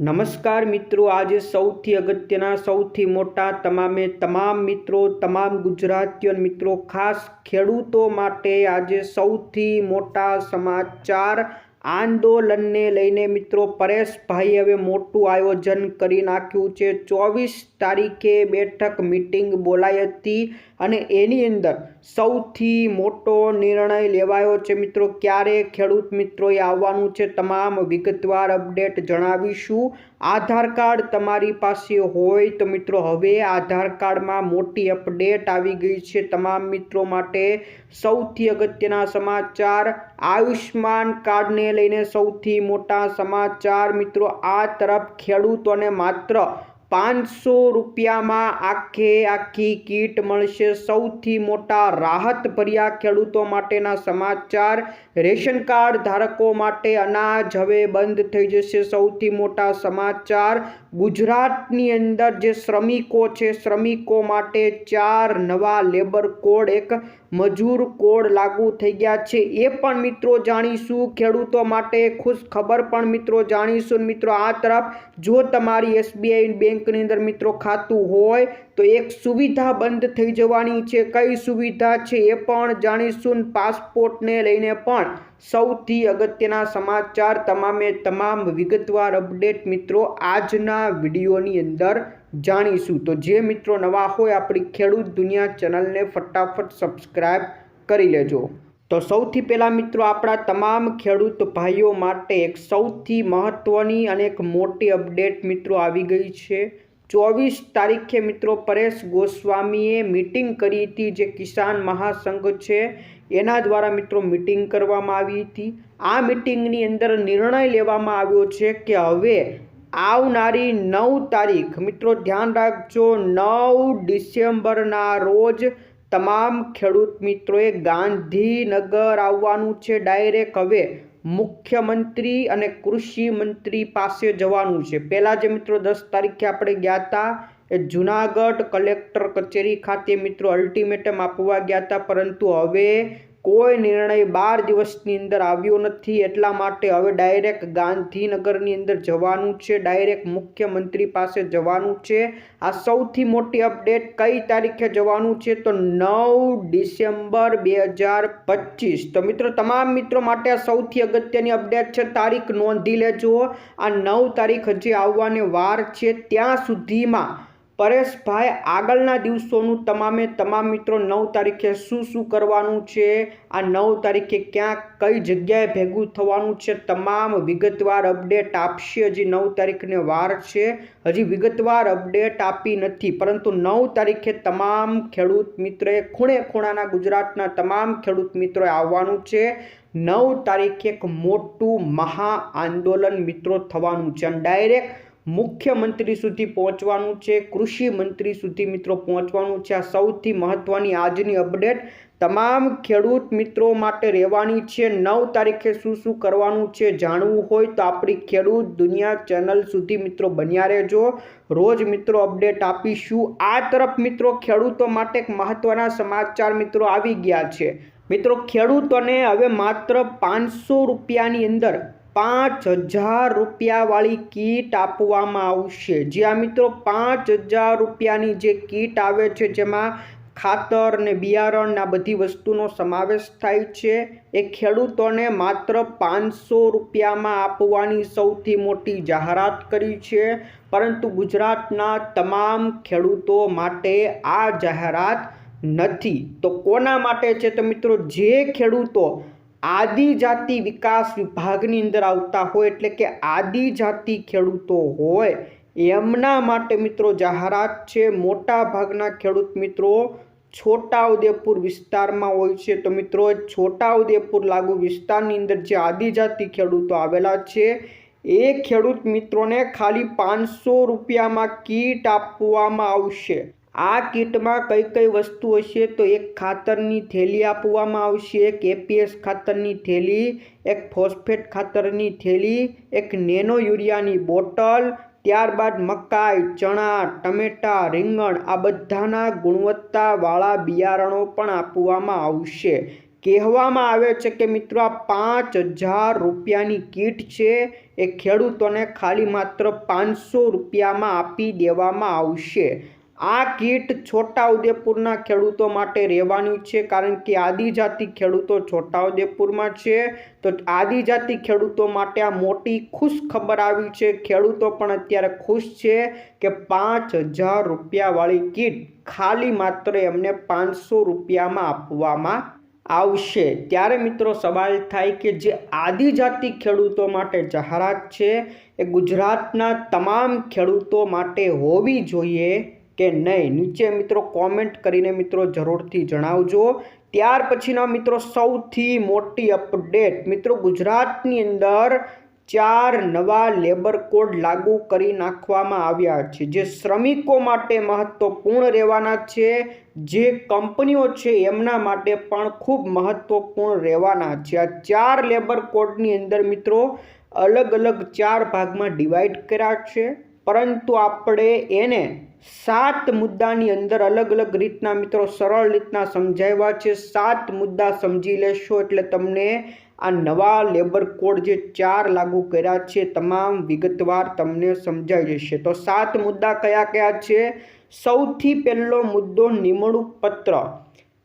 નમસ્કાર મિત્રો, આજે સૌથી અગત્યના, સૌથી મોટા તમામે તમામ મિત્રો, તમામ ગુજરાતીઓ મિત્રો, ખાસ ખેડૂતો માટે આજે સૌથી મોટા સમાચાર આંદોલનને લઈને મિત્રો પરેશભાઈ હવે મોટું આયોજન કરી નાખ્યું છે. ચોવીસ તારીખે બેઠક મિટિંગ બોલાઈ હતી. અને એની અંદર સૌથી મોટો નિર્ણય લેવાયો છે મિત્રો, ક્યારે ખેડૂત મિત્રોએ આવવાનું છે તમામ વિગતવાર અપડેટ જણાવીશું. આધાર કાર્ડ તમારી પાસે હોય તો મિત્રો, હવે આધાર કાર્ડમાં મોટી અપડેટ આવી ગઈ છે તમામ મિત્રો માટે. સૌથી અગત્યના સમાચાર આયુષ્માન કાર્ડને લઈને સૌથી મોટા સમાચાર મિત્રો, આ તરફ ખેડૂતોને માત્ર પાંચસો રૂપિયામાં આખે આખી કીટ મળશે. સૌથી મોટા રાહત ભર્યા ખેડૂતો માટેના સમાચાર. રેશન કાર્ડ ધારકો માટે અનાજ હવે બંધ થઈ જશે. સૌથી મોટા સમાચાર. ગુજરાતની અંદર જે શ્રમિકો છે, શ્રમિકો માટે ચાર નવા લેબર કોડ એક મજૂર કોડ લાગુ થઈ ગયા છે. એ પણ મિત્રો જાણીશું, ખેડૂતો માટે ખુશ ખબર પણ મિત્રો જાણીશું. મિત્રો, આ તરફ જો તમારી એસબીઆઈ બેંકની અંદર મિત્રો ખાતું હોય તો એક સુવિધા બંધ થઈ જવાની છે. કઈ સુવિધા છે એ પણ જાણીશું. પાસપોર્ટને લઈને પણ સૌથી અગત્યના સમાચાર તમામે તમામ વિગતવાર અપડેટ મિત્રો આજના વિડીયોની અંદર જાણીશું. તો જે મિત્રો નવા હોય આપણી ખેડૂત દુનિયા ચેનલને ફટાફટ સબસ્ક્રાઈબ કરી લેજો. તો સૌથી પહેલાં મિત્રો આપણા તમામ ખેડૂત ભાઈઓ માટે એક સૌથી મહત્ત્વની અને એક મોટી અપડેટ મિત્રો આવી ગઈ છે. ચોવીસ તારીખે મિત્રો પરેશ ગોસ્વામીએ મિટિંગ કરી હતી જે કિસાન મહાસંઘ છે, એના દ્વારા મિત્રો મિટિંગ કરવામાં આવી હતી. આ મિટિંગની અંદર નિર્ણય લેવામાં આવ્યો છે કે હવે આવનારી નવ તારીખ, મિત્રો ધ્યાન રાખજો, નવ ડિસેમ્બરના રોજ તમામ ખેડૂત મિત્રોએ ગાંધીનગર આવવાનું છે. ડાયરેક્ટ હવે મુખ્યમંત્રી અને કૃષિ મંત્રી પાસે જવાનું છે. પહેલાં જે મિત્રો દસ તારીખે આપણે ગયા હતા એ જુનાગઢ કલેક્ટર કચેરી ખાતે મિત્રો અલ્ટિમેટમ આપવા ગયા હતા. પરંતુ હવે કોઈ નિર્ણય બાર દિવસની અંદર આવ્યો નથી. એટલા માટે હવે ડાયરેક્ટ ગાંધીનગરની અંદર જવાનું છે. ડાયરેક્ટ મુખ્યમંત્રી પાસે જવાનું છે. આ સૌથી મોટી અપડેટ કઈ તારીખે જવાનું છે તો નવ ડિસેમ્બર બે હજાર પચીસ. તો મિત્રો, તમામ મિત્રો માટે આ સૌથી અગત્યની અપડેટ છે. તારીખ નોંધી લેજો. આ નવ તારીખ હજી આવવાની વાર છે. ત્યાં સુધીમાં પરેશભાઈ આગળના દિવસોનું તમામે તમામ મિત્રો, નવ તારીખે શું શું કરવાનું છે? આ નવ તારીખે ક્યાં કઈ જગ્યાએ ભેગું થવાનું છે? તમામ વિગતવાર અપડેટ આપશે. હજી નવ તારીખને વાર છે. હજી વિગતવાર અપડેટ આપી નથી. પરંતુ નવ તારીખે તમામ ખેડૂત મિત્રોએ ખૂણે ખૂણાના ગુજરાતના તમામ ખેડૂત મિત્રોએ આવવાનું છે. નવ તારીખે એક મોટું મહા આંદોલન મિત્રો થવાનું છે. અને ડાયરેક્ટ મુખ્યમંત્રી સુધી પહોંચવાનું છે, કૃષિ મંત્રી સુધી મિત્રો પહોંચવાનું છે. આ સૌથી મહત્ત્વની આજની અપડેટ તમામ ખેડૂત મિત્રો માટે રહેવાની છે. નવ તારીખે શું શું કરવાનું છે જાણવું હોય તો આપણી ખેડૂત દુનિયા ચેનલ સુધી મિત્રો બન્યા રહેજો. રોજ મિત્રો અપડેટ આપીશું. આ તરફ મિત્રો ખેડૂતો માટે એક મહત્ત્વના સમાચાર મિત્રો આવી ગયા છે. મિત્રો ખેડૂતોને હવે માત્ર પાંચસો રૂપિયાની અંદર પાંચ હજાર રૂપિયાવાળી કીટ આપવામાં આવશે. જ્યાં મિત્રો, પાંચ હજાર રૂપિયાની જે કીટ આવે છે, જેમાં ખાતર ને બિયારણ આ બધી વસ્તુનો સમાવેશ થાય છે. એ ખેડૂતોને માત્ર પાંચસો રૂપિયામાં આપવાની સૌથી મોટી જાહેરાત કરી છે. પરંતુ ગુજરાતના તમામ ખેડૂતો માટે આ જાહેરાત નથી. તો કોના માટે છે તો મિત્રો, જે ખેડૂતો આદિજાતિ વિકાસ વિભાગની અંદર આવતા હોય એટલે કે આદિજાતિ ખેડૂતો હોય, એમના માટે મિત્રો જાહેરાત છે. મોટા ભાગના ખેડૂત મિત્રો છોટાઉદેપુર વિસ્તારમાં હોય છે. તો મિત્રો, છોટાઉદેપુર લાગુ વિસ્તારની અંદર જે આદિજાતિ ખેડૂતો આવેલા છે, એ ખેડૂત મિત્રોને ખાલી પાંચસો રૂપિયામાં કીટ આપવામાં આવશે. આ કીટમાં કઈ કઈ વસ્તુ હશે તો એક ખાતરની થેલી આપવામાં આવશે, એક એપીએસ ખાતરની થેલી, એક ફોસ્ફેટ ખાતરની થેલી, એક નેનો યુરિયાની બોટલ, ત્યારબાદ મકાઈ, ચણા, ટમેટા, રીંગણ આ બધાના ગુણવત્તાવાળા બિયારણો પણ આપવામાં આવશે. કહેવામાં આવે છે કે મિત્રો આ પાંચ હજાર રૂપિયાની કીટ છે, એ ખેડૂતોને ખાલી માત્ર પાંચસો રૂપિયામાં આપી દેવામાં આવશે. આ કીટ છોટાઉદેપુરના ખેડૂતો માટે રહેવાની છે કારણ કે આદિજાતિ ખેડૂતો છોટાઉદેપુરમાં છે. તો આદિજાતિ ખેડૂતો માટે આ મોટી ખુશ ખબર આવી છે. ખેડૂતો પણ અત્યારે ખુશ છે કે પાંચ હજાર રૂપિયાવાળી કીટ ખાલી માત્ર એમને પાંચસો રૂપિયામાં આપવામાં આવશે. ત્યારે મિત્રો સવાલ થાય કે જે આદિજાતિ ખેડૂતો માટે જાહેરાત છે એ ગુજરાતના તમામ ખેડૂતો માટે હોવી જોઈએ કે નહીં? નીચે મિત્રો કોમેન્ટ કરીને મિત્રો જરૂરથી જણાવજો. ત્યાર પછીના મિત્રો સૌથી મોટી અપડેટ મિત્રો ગુજરાતની અંદર ચાર નવા લેબર કોડ લાગુ કરી નાખવામાં આવ્યા છે. જે શ્રમિકો માટે મહત્વપૂર્ણ રહેવાના છે. જે કંપનીઓ છે એમના માટે પણ ખૂબ મહત્વપૂર્ણ રહેવાના છે. આ ચાર લેબર કોડની અંદર મિત્રો અલગ અલગ ચાર ભાગમાં ડિવાઈડ કર્યા છે. પરંતુ આપણે એને સાત મુદ્દાની અંદર અલગ અલગ રીતના મિત્રો સરળ રીતના સમજાવ્યા છે. સાત મુદ્દા સમજી લેશો એટલે તમને આ નવા લેબર કોડ જે ચાર લાગુ કર્યા છે તમામ વિગતવાર તમને સમજાઈ જશે. તો સાત મુદ્દા કયા કયા છે? સૌથી પહેલો મુદ્દો નિમણૂક પત્ર.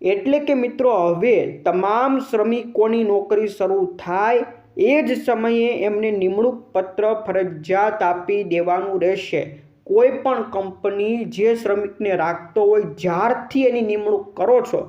એટલે કે મિત્રો હવે તમામ શ્રમિકોની નોકરી શરૂ થાય એ જ સમયે એમને નિમણૂક પત્ર ફરજિયાત આપી દેવાનું રહેશે. કોઈ પણ કંપની જે શ્રમિકને રાખતો હોય, જ્યારથી એની નિમણૂક કરો છો,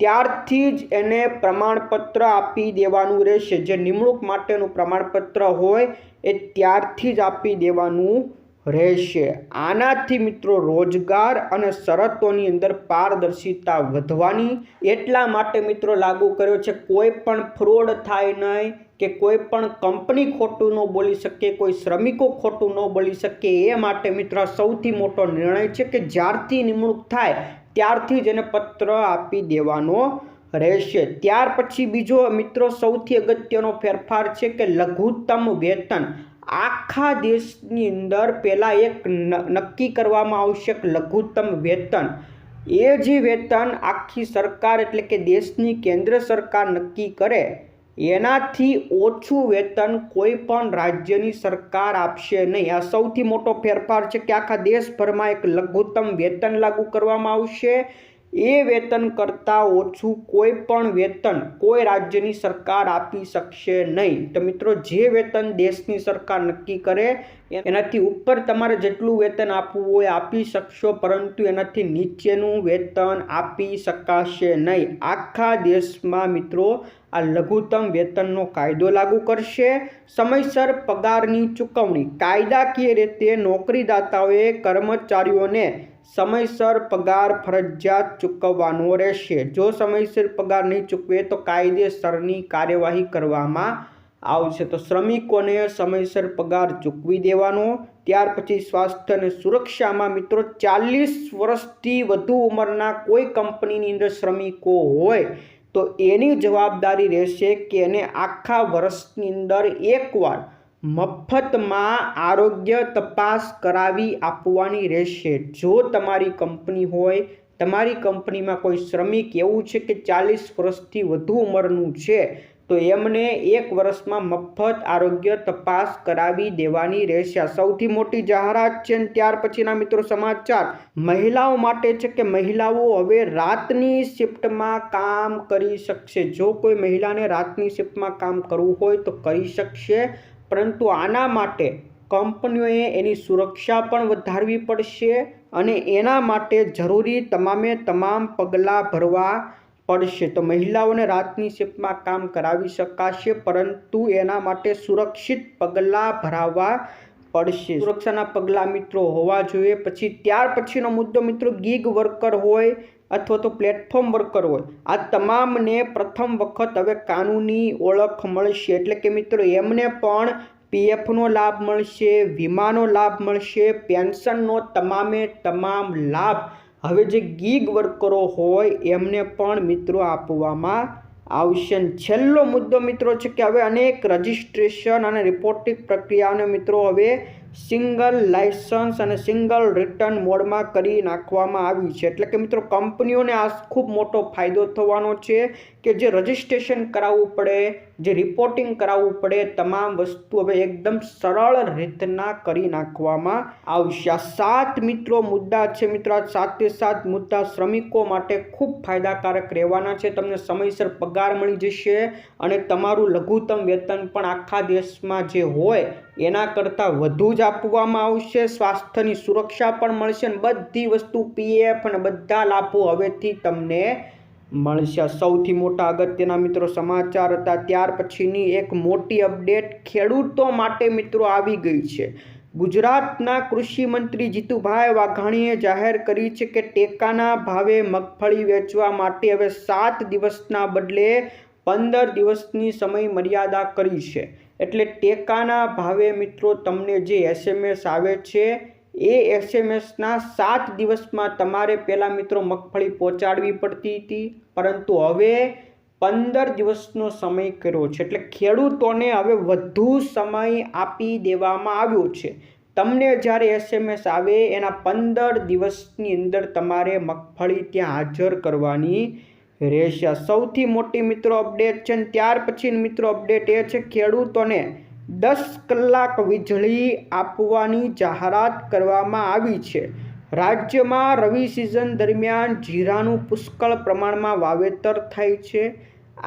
ત્યારથી જ એને પ્રમાણપત્ર આપી દેવાનું રહેશે. જે નિમણૂક માટેનું પ્રમાણપત્ર હોય, એ ત્યારથી જ આપી દેવાનું રહેશે. આનાથી મિત્રો, રોજગાર અને શરતોની અંદર પારદર્શિતા વધવાની એટલા માટે મિત્રો લાગુ કર્યો છે, કોઈ પણ ફ્રોડ થાય નહીં કે કોઈ પણ કંપની ખોટું ન બોલી શકે, કોઈ શ્રમિકો ખોટું ન બોલી શકે, એ માટે મિત્રો સૌથી મોટો નિર્ણય છે કે જ્યારથી નિમણૂક થાય, ત્યારથી જ એને પત્ર આપી દેવાનો રહેશે. ત્યાર પછી બીજો મિત્રો સૌથી અગત્યનો ફેરફાર છે કે લઘુત્તમ વેતન. આખા દેશની અંદર પહેલાં એક નક્કી કરવામાં આવશે લઘુત્તમ વેતન. એ જે વેતન આખી સરકાર એટલે કે દેશની કેન્દ્ર સરકાર નક્કી કરે. એનાથી ઓછું વેતન કોઈ પણ રાજ્યની સરકાર આપશે નહીં. આ સૌથી મોટો ફેરફાર છે કે આખા દેશભરમાં એક લઘુત્તમ વેતન લાગુ કરવામાં આવશે. એ વેતન કરતાં ઓછું કોઈ પણ વેતન કોઈ રાજ્યની સરકાર આપી શકશે નહીં. તો મિત્રો, જે વેતન દેશની સરકાર નક્કી કરે, એનાથી ઉપર તમારે જેટલું વેતન આપવું હોય આપી શકશો, પરંતુ એનાથી નીચેનું વેતન આપી શકાશે નહીં. આખા દેશમાં મિત્રો આ લઘુત્તમ વેતનનો કાયદો લાગુ કરશે. સમયસર પગારની ચૂકવણી કાયદાકીય રીતે નોકરીદાતાઓએ કર્મચારીઓને સમયસર પગાર ફરજિયાત ચૂકવવાનો રહેશે. જો સમયસર પગાર નહીં ચૂકવે તો કાયદેસરની કાર્યવાહી કરવામાં આવશે. તો શ્રમિકોને સમયસર પગાર ચૂકવી દેવાનો. ત્યાર પછી સ્વાસ્થ્ય અને સુરક્ષામાં મિત્રો ચાલીસ વર્ષથી વધુ ઉંમરના કોઈ કંપનીની અંદર શ્રમિકો હોય તો એની જવાબદારી રહેશે કે એને આખા વર્ષની અંદર એકવાર મફતમાં આરોગ્ય તપાસ કરાવી આપવાની રહેશે. જો તમારી કંપની હોય, તમારી કંપનીમાં કોઈ શ્રમિક એવું છે કે ચાલીસ વર્ષથી વધુ ઉંમરનું છે તો એમને એક વર્ષમાં મફત આરોગ્ય તપાસ કરાવી દેવાની રહેશે. સૌથી મોટી જાહેરાત છે ત્યાર પછીના મિત્રો સમાચાર. મહિલાઓ માટે છે કે મહિલાઓ હવે રાતની શિફ્ટમાં કામ કરી શકશે. જો કોઈ મહિલાને રાતની શિફ્ટમાં કામ કરવું હોય તો કરી શકશે. પરંતુ આના માટે કંપનીઓએ એની સુરક્ષા પણ વધારવી પડશે અને એના માટે જરૂરી તમામે તમામ પગલાં ભરવા પડશે. તો મહિલાઓને રાતની શિફ્ટમાં કામ કરાવી શકાશે, પરંતુ એના માટે સુરક્ષિત પગલાં ભરાવવા પડશે. સુરક્ષાના પગલાં મિત્રો હોવા જોઈએ. પછી ત્યાર પછીનો મુદ્દો મિત્રો ગીગ વર્કર હોય અથવા તો પ્લેટફોર્મ વર્કર હોય. આ તમામને પ્રથમ વખત હવે કાનૂની ઓળખ મળશે. એટલે કે મિત્રો, એમને પણ પીએફનો લાભ મળશે, વીમાનો લાભ મળશે, પેન્શનનો તમામે તમામ લાભ હવે જે ગીગ વર્કરો હોય, એમને પણ મિત્રો આપવામાં આવશે. છેલ્લો મુદ્દો મિત્રો છે કે હવે અનેક રજિસ્ટ્રેશન અને રિપોર્ટિંગ પ્રક્રિયાને મિત્રો હવે સિંગલ લાઇસન્સ અને સિંગલ રિટર્ન મોડમાં કરી નાખવામાં આવી છે. એટલે કે મિત્રો કંપનીઓને આ ખૂબ મોટો ફાયદો થવાનો છે. કે જે રજિસ્ટ્રેશન કરાવવું પડે, જે રિપોર્ટિંગ કરાવવું પડે, તમામ વસ્તુ હવે એકદમ સરળ રીતના કરી નાખવામાં આવશે. આ સાત મિત્રો મુદ્દા છે મિત્રો. આ સાતે સાત મુદ્દા શ્રમિકો માટે ખૂબ ફાયદાકારક રહેવાના છે. તમને સમયસર પગાર મળી જશે અને તમારું લઘુત્તમ વેતન પણ આખા દેશમાં જે હોય એના કરતાં વધુ જ આપવામાં આવશે. સ્વાસ્થ્યની સુરક્ષા પણ મળશે અને બધી વસ્તુ પીએફ અને બધા લાભો હવેથી તમને મળશે સૌથી મોટા અગત્યના મિત્રો સમાચાર હતા. ત્યાર પછીની એક મોટી અપડેટ ખેડૂતો માટે મિત્રો આવી ગઈ છે. ગુજરાતના કૃષિ મંત્રી જીતુભાઈ વાઘાણીએ જાહેર કરી છે કે ટેકાના ભાવે મગફળી વેચવા માટે હવે સાત દિવસના બદલે પંદર દિવસની સમય મર્યાદા કરી છે. એટલે ટેકાના ભાવે મિત્રો તમને જે એસએમએસ આવે છે એ એસએમએસના સાત દિવસમાં તમારે પહેલાં મિત્રો મગફળી પહોંચાડવી પડતી હતી, પરંતુ હવે પંદર દિવસનો સમય કર્યો છે. એટલે ખેડૂતોને હવે વધુ સમય આપી દેવામાં આવ્યો છે. તમને જ્યારે એસએમએસ આવે, એના પંદર દિવસની અંદર તમારે મગફળી ત્યાં હાજર કરવાની રહેશે. સૌથી મોટી મિત્રો અપડેટ છે ને ત્યાર પછી મિત્રો અપડેટ એ છે ખેડૂતોને દસ કલાક વીજળી આપવાની જાહેરાત કરવામાં આવી છે. રાજ્યમાં રવિ સિઝન દરમિયાન જીરાનું પુષ્કળ પ્રમાણમાં વાવેતર થાય છે.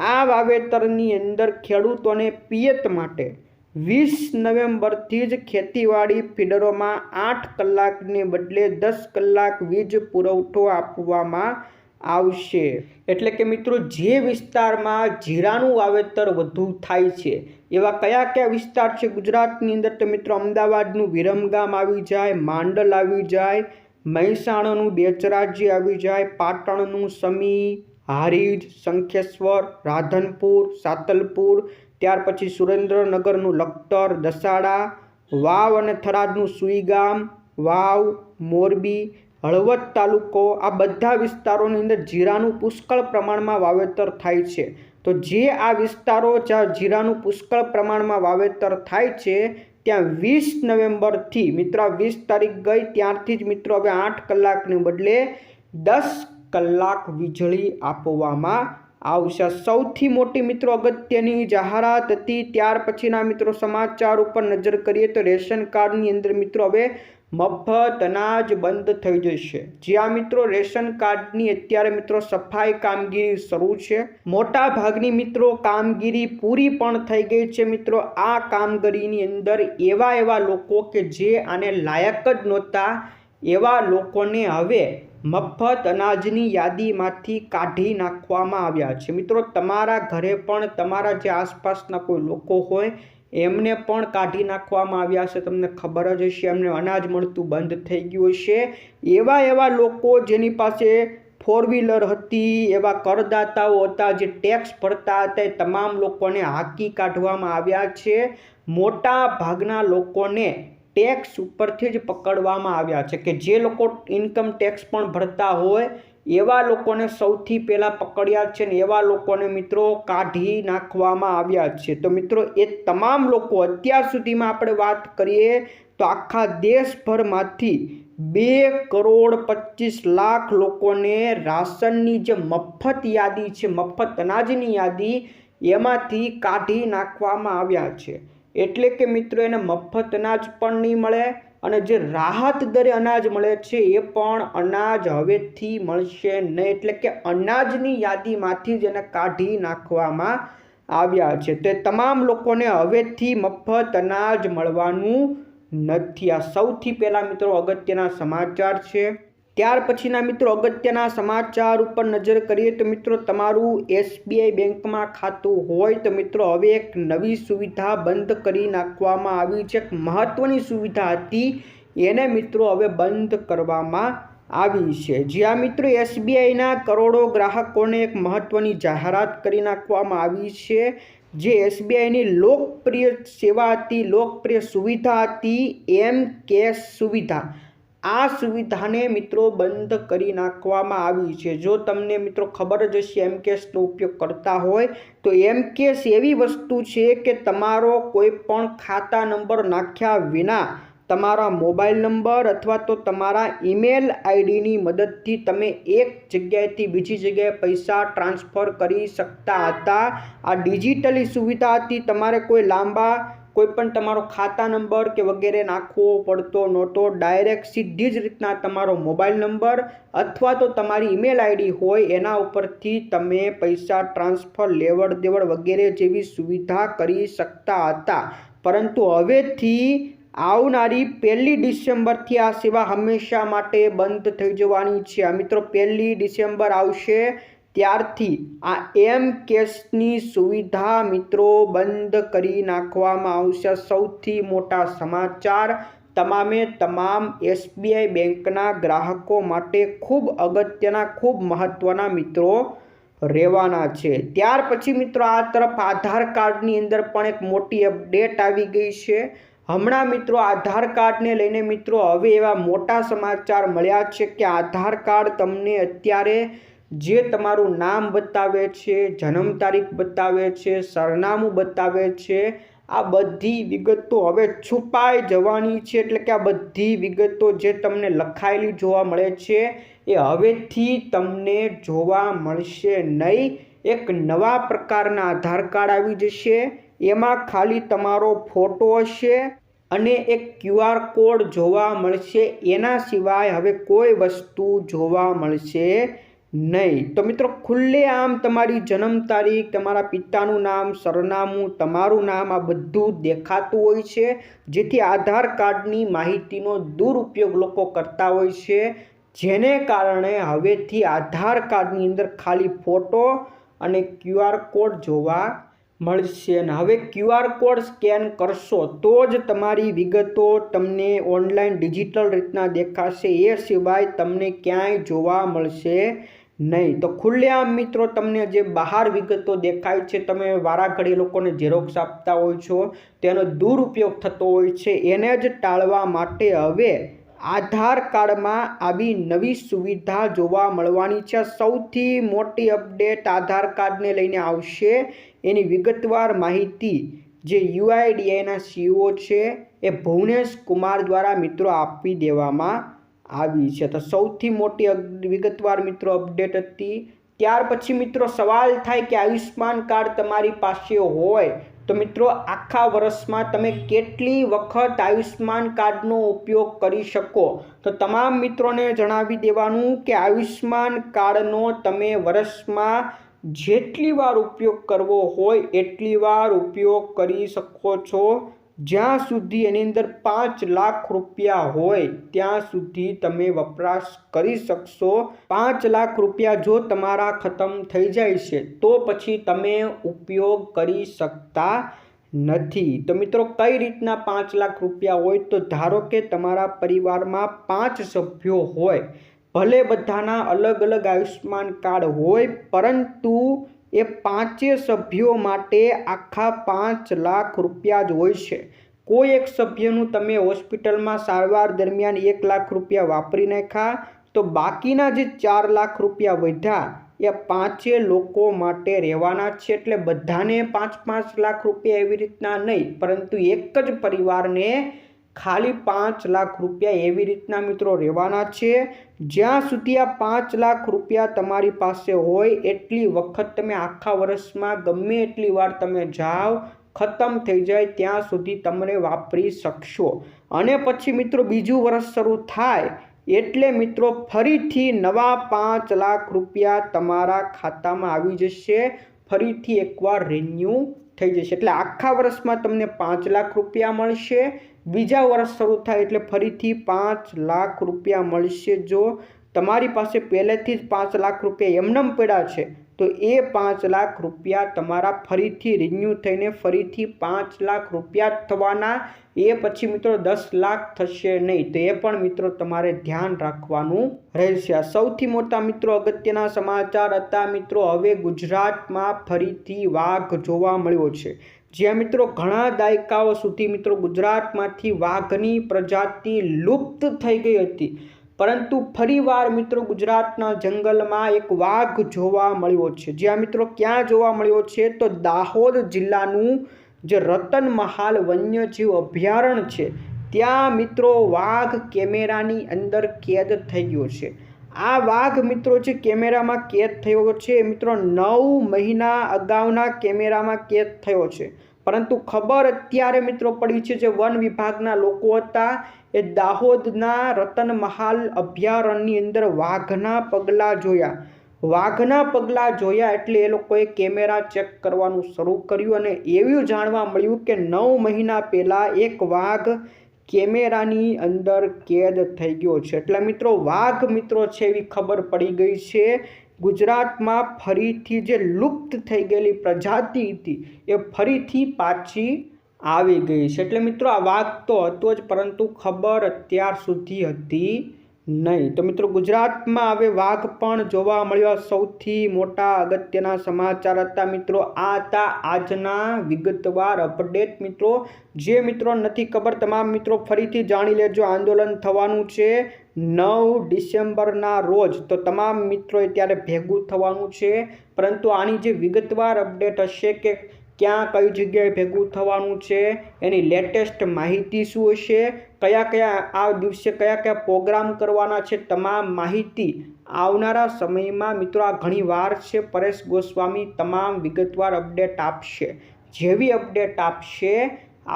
આ વાવેતરની અંદર ખેડૂતોને પિયત માટે વીસ નવેમ્બરથી જ ખેતીવાડી ફીડરોમાં આઠ કલાકને બદલે દસ કલાક વીજ પુરવઠો આપવામાં આવશે. એટલે કે મિત્રો, જે વિસ્તારમાં જીરાનું વાવેતર વધુ થાય છે એવા કયા કયા વિસ્તાર છે ગુજરાતની અંદર? તો મિત્રો, અમદાવાદનું વિરમગામ આવી જાય, માંડલ આવી જાય, મહેસાણાનું બેચરાજી આવી જાય, પાટણનું સમી, હારીજ, શંખેશ્વર, રાધનપુર, સાતલપુર, ત્યાર પછી સુરેન્દ્રનગરનું લખતર, દસાડા, વાવ અને થરાદનું સુઈગામ વાવ, મોરબી, હળવદ તાલુકો, આ બધા વિસ્તારોની અંદર જીરાનું પુષ્કળ પ્રમાણમાં વાવેતર થાય છે. તો જે આ વિસ્તારો જ્યાં જીરાનું પુષ્કળ પ્રમાણમાં વાવેતર થાય છે, ત્યાં વીસ નવેમ્બરથી, મિત્રો, વીસ તારીખ ગઈ ત્યારથી જ, મિત્રો, હવે આઠ કલાકને બદલે દસ કલાક વીજળી આપવામાં આવશે. સૌથી મોટી, મિત્રો, અગત્યની જાહેરાત હતી. ત્યાર પછીના, મિત્રો, સમાચાર ઉપર નજર કરીએ તો રેશન કાર્ડની અંદર, મિત્રો, હવે મફત અનાજ બંધ થઈ જશે. જ્યાં મિત્રો રેશન કાર્ડની અત્યારે મિત્રો સફાઈ કામગીરી શરૂ છે. મોટા ભાગની મિત્રો કામગીરી પૂરી પણ થઈ ગઈ છે મિત્રો. આ કામગીરીની અંદર એવા એવા લોકો કે જે આને લાયક જ નહોતા, એવા લોકોને હવે મફત અનાજની યાદીમાંથી કાઢી નાખવામાં આવ્યા છે. મિત્રો, તમારા ઘરે પણ તમારા જે આસપાસના કોઈ લોકો હોય એમને પણ કાઢી નાખવામાં આવ્યા છે. તમને ખબર જ હશે, એમને અનાજ મળતું બંધ થઈ ગયું હશે એવા એવા લોકો જેની પાસે ફોર વ્હીલર હતી, એવા કરદાતાઓ હતા જે ટેક્સ ભરતા હતા, એ તમામ લોકોને હાકી કાઢવામાં આવ્યા છે. મોટા ભાગના લોકોને ટેક્સ ઉપરથી જ પકડવામાં આવ્યા છે કે જે લોકો ઇન્કમ ટેક્સ પણ ભરતા હોય એવા લોકોને સૌથી પહેલાં પકડ્યા છે ને એવા લોકોને મિત્રો કાઢી નાખવામાં આવ્યા છે. તો મિત્રો, એ તમામ લોકો અત્યાર સુધીમાં આપણે વાત કરીએ તો આખા દેશભરમાંથી બે કરોડ પચીસ લાખ લોકોને રાશનની જે મફત યાદી છે, મફત અનાજની યાદી, એમાંથી કાઢી નાખવામાં આવ્યા છે. એટલે કે મિત્રો, એને મફત અનાજ પણ નહીં મળે અને જે રાહત દરે અનાજ મળે છે, એ પણ અનાજ હવેથી મળશે નહીં. એટલે કે અનાજની યાદીમાંથી જ એને કાઢી નાખવામાં આવ્યા છે. તે તમામ લોકોને હવેથી મફત અનાજ મળવાનું નથી. આ સૌથી પહેલાં મિત્રો અગત્યના સમાચાર છે. ત્યાર પછીના મિત્રો અગત્યના સમાચાર ઉપર નજર કરીએ તો મિત્રો તમારું એસબીઆઈ બેંકમાં ખાતું હોય તો મિત્રો હવે એક નવી સુવિધા બંધ કરી નાખવામાં આવી છે. એક મહત્ત્વની સુવિધા હતી, એને મિત્રો હવે બંધ કરવામાં આવી છે. જ્યાં મિત્રો, એસબીઆઈના કરોડો ગ્રાહકોને એક મહત્ત્વની જાહેરાત કરી નાખવામાં આવી છે. જે એસબીઆઈની લોકપ્રિય સેવા હતી, લોકપ્રિય સુવિધા હતી, એમ કેશ સુવિધા. આ સુવિધાને મિત્રો બંધ કરી નાખવામાં આવી છે. જો તમને મિત્રો ખબર જ હશે એમ કેસનો ઉપયોગ કરતા હોય, તો એમ કેસ એવી વસ્તુ છે કે તમારો કોઈ પણ ખાતા નંબર નાખ્યા વિના તમારા મોબાઈલ નંબર અથવા તો તમારા ઈમેલ આઈડીની મદદથી તમે એક જગ્યાએથી બીજી જગ્યાએ પૈસા ટ્રાન્સફર કરી શકતા હતા. આ ડિજિટલી સુવિધા હતી. તમારે કોઈ લાંબા કોઈ પણ તમારો ખાતા નંબર કે વગેરે નાખવો પડતો નહોતો. ડાયરેક્ટ સીધી જ રીતના તમારો મોબાઈલ નંબર અથવા તો તમારી ઈમેલ આઈડી હોય એના ઉપરથી તમે પૈસા ટ્રાન્સફર લેવડ દેવડ વગેરે જેવી સુવિધા કરી શકતા હતા. પરંતુ હવેથી આવનારી પહેલી ડિસેમ્બરથી આ સેવા હંમેશા માટે બંધ થઈ જવાની છે. મિત્રો, પહેલી ડિસેમ્બર આવશે ત્યારથી આ એમ કેસની સુવિધા મિત્રો બંધ કરી નાખવામાં આવશે. સૌથી મોટા સમાચાર, તમામે તમામ એસબીઆઈ બેંકના ગ્રાહકો માટે ખૂબ અગત્યના, ખૂબ મહત્ત્વના મિત્રો રહેવાના છે. ત્યાર પછી મિત્રો આ તરફ આધાર કાર્ડની અંદર પણ એક મોટી અપડેટ આવી ગઈ છે. હમણાં મિત્રો આધાર કાર્ડને લઈને મિત્રો હવે એવા મોટા સમાચાર મળ્યા છે કે આધાર કાર્ડ તમને અત્યારે જે તમારું નામ બતાવે છે, જન્મ તારીખ બતાવે છે, સરનામું બતાવે છે, આ બધી વિગતો હવે છુપાઈ જવાની છે, એટલે કે આ બધી વિગતો જે તમને લખાયેલી જોવા મળે છે, એ હવેથી તમને જોવા મળશે નહીં. એક નવા પ્રકારના આધાર કાર્ડ આવી જશે, એમાં ખાલી તમારો ફોટો હશે અને એક ક્યુઆર કોડ જોવા મળશે. એના સિવાય હવે કોઈ વસ્તુ જોવા મળશે નહીં. તો મિત્રો, ખુલ્લે આમ તમારી જન્મ તારીખ, તમારા પિતાનું નામ, સરનામું, તમારું નામ, આ બધું દેખાતું હોય છે, જેથી આધાર કાર્ડની માહિતીનો દુરુપયોગ લોકો કરતા હોય છે. જેને કારણે હવેથી આધાર કાર્ડની અંદર ખાલી ફોટો અને ક્યુઆર કોડ જોવા મળશે. અને હવે ક્યુઆર કોડ સ્કેન કરશો તો જ તમારી વિગતો તમને ઓનલાઈન ડિજિટલ રીતના દેખાશે. એ સિવાય તમને ક્યાંય જોવા મળશે નહીં. તો ખુલ્લેઆમ મિત્રો, તમને જે બહાર વિગતો દેખાય છે, તમે વારાઘડી લોકોને ઝેરોક્ષ આપતા હોય છો, તેનો દુરુપયોગ થતો હોય છે. એને જ ટાળવા માટે હવે આધાર કાર્ડમાં આવી નવી સુવિધા જોવા મળવાની છે. સૌથી મોટી અપડેટ આધાર કાર્ડને લઈને આવશે. એની વિગતવાર માહિતી જે યુઆઈડીઆઈના સીઓ છે, એ ભુવનેશ કુમાર દ્વારા મિત્રો આપી દેવામાં આવી છે. તો સૌથી મોટી વિગતવાર મિત્રો અપડેટ હતી. ત્યાર પછી મિત્રો સવાલ થાય કે આયુષ્માન કાર્ડ તમારી પાસે હોય, તો મિત્રો આખા વર્ષમાં તમે કેટલી વખત આયુષ્માન કાર્ડનો ઉપયોગ કરી શકો? તો તમામ મિત્રોને જણાવી દેવાનું કે આયુષ્માન કાર્ડનો તમે વર્ષમાં જેટલી વાર ઉપયોગ કરવો હોય, એટલી વાર ઉપયોગ કરી શકો છો. જ્યાં સુધી એની અંદર પાંચ લાખ રૂપિયા હોય, ત્યાં સુધી તમે વપરાશ કરી શકશો. પાંચ લાખ રૂપિયા જો તમારા ખતમ થઈ જાય છે, તો પછી તમે ઉપયોગ કરી શકતા નથી. તો મિત્રો, કઈ રીતના પાંચ લાખ રૂપિયા હોય? તો ધારો કે તમારા પરિવારમાં પાંચ સભ્યો હોય, ભલે બધાના અલગ અલગ આયુષ્યમાન કાર્ડ હોય, પરંતુ એ પાંચે સભ્યો માટે આખા પાંચ લાખ રૂપિયા જ હોય છે. કોઈ એક સભ્યનું તમે હોસ્પિટલમાં સારવાર દરમિયાન એક લાખ રૂપિયા વાપરી નાખ્યા, તો બાકીના જે ચાર લાખ રૂપિયા વધ્યા, એ પાંચે લોકો માટે રહેવાના છે. એટલે બધાને પાંચ પાંચ લાખ રૂપિયા એવી રીતના નહીં, પરંતુ એક જ પરિવારને ખાલી પાંચ લાખ રૂપિયા એવી રીતના મિત્રો રહેવાના છે. જ્યાં સુધી આ પાંચ લાખ રૂપિયા તમારી પાસે હોય એટલી વખત તમે આખા વર્ષમાં ગમે એટલી વાર તમે જાઓ, ખતમ થઈ જાય ત્યાં સુધી તમને વાપરી શકશો. અને પછી મિત્રો બીજું વર્ષ શરૂ થાય એટલે મિત્રો ફરીથી નવા પાંચ લાખ રૂપિયા તમારા ખાતામાં આવી જશે. ફરીથી એકવાર રિન્યૂ થઈ જશે. એટલે આખા વર્ષમાં તમને પાંચ લાખ રૂપિયા મળશે. બીજા વર્ષ શરૂ થાય એટલે ફરીથી પાંચ લાખ રૂપિયા મળશે. જો તમારી પાસે પહેલેથી જ પાંચ લાખ રૂપિયા એમનેમ પડ્યા છે, તો એ પાંચ લાખ રૂપિયા તમારા ફરીથી રિન્યૂ થઈને ફરીથી પાંચ લાખ રૂપિયા થવાના. એ પછી મિત્રો દસ લાખ થશે નહીં, તો એ પણ મિત્રો તમારે ધ્યાન રાખવાનું રહેશે. સૌથી મોટા મિત્રો અગત્યના સમાચાર હતા મિત્રો. હવે ગુજરાતમાં ફરીથી વાઘ જોવા મળ્યો છે. જ્યાં મિત્રો ઘણા દાયકાઓ સુધી મિત્રો ગુજરાતમાંથી વાઘની પ્રજાતિ લુપ્ત થઈ ગઈ હતી. પરંતુ ફરીવાર મિત્રો ગુજરાતના જંગલમાં એક વાઘ જોવા મળ્યો છે. જ્યાં મિત્રો ક્યાં જોવા મળ્યો છે તો દાહોદ જિલ્લાનું જે રતન મહાલ વન્યજીવ અભયારણ્ય છે. ત્યાં મિત્રો વાઘ કેમેરાની અંદર કેદ થઈ ગયો છે. આ વાઘ મિત્રો છે કેમેરામાં કેદ થયો છે મિત્રો નવ મહિના અગાઉના કેમેરામાં કેદ થયો છે. પરંતુ ખબર અત્યારે મિત્રો પડી છે જે વન વિભાગના લોકો હતા, એ દાહોદના રતન મહાલ અભયારણ્યની અંદર વાઘના પગલાં જોયા. વાઘના પગલાં જોયા એટલે એ લોકોએ કેમેરા ચેક કરવાનું શરૂ કર્યું અને એવું જાણવા મળ્યું કે નવ મહિના પહેલાં એક વાઘ કેમેરાની અંદર કેદ થઈ ગયો છે. એટલે મિત્રો, વાઘ મિત્રો છે એવી ખબર પડી ગઈ છે. ગુજરાતમાં ફરીથી જે લુપ્ત થઈ ગયેલી પ્રજાતિ હતી, એ ફરીથી પાછી આવી ગઈ છે. એટલે મિત્રો, આ વાઘ તો હતો જ, પરંતુ ખબર અત્યાર સુધી હતી નહીં. તો મિત્રો, ગુજરાતમાં હવે વાઘ પણ જોવા મળ્યો. સૌથી મોટા અગત્યના સમાચાર હતા મિત્રો, આ હતા આજના વિગતવાર અપડેટ. મિત્રો, જે મિત્રો નથી ખબર, તમામ મિત્રો ફરીથી જાણી લેજો. આંદોલન થવાનું છે નવ ડિસેમ્બરના રોજ. તો તમામ મિત્રોએ ત્યારે ભેગું થવાનું છે. પરંતુ આની જે વિગતવાર અપડેટ હશે કે ક્યાં કઈ જગ્યાએ ભેગું થવાનું છે, એની લેટેસ્ટ માહિતી શું હશે, કયા કયા આ દિવસે કયા કયા પ્રોગ્રામ કરવાના છે, તમામ માહિતી આવનારા સમયમાં મિત્રો આ ઘણી વાર છે, પરેશ ગોસ્વામી તમામ વિગતવાર અપડેટ આપશે. જેવી અપડેટ આપશે,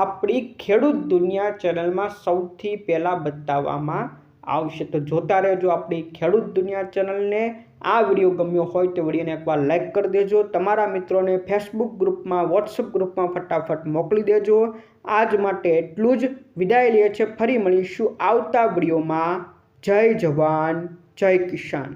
આપણી ખેડૂત દુનિયા ચેનલમાં સૌથી પહેલાં બતાવવામાં આવશે. તો જોતા રહેજો આપણી ખેડૂત દુનિયા ચેનલને આ વીડિયો ગમ્યો હોય તો વિડીયોને એકવાર લાઇક કરી દેજો. તમારા મિત્રોને ફેસબુક ગ્રુપમાં વોટ્સઅપ ગ્રુપમાં ફટાફટ મોકલી દેજો. આજ માટે એટલું જ. વિદાય લે છે ફરી મળીશું આવતા વિડીયોમાં. જય જવાન, જય કિસાન.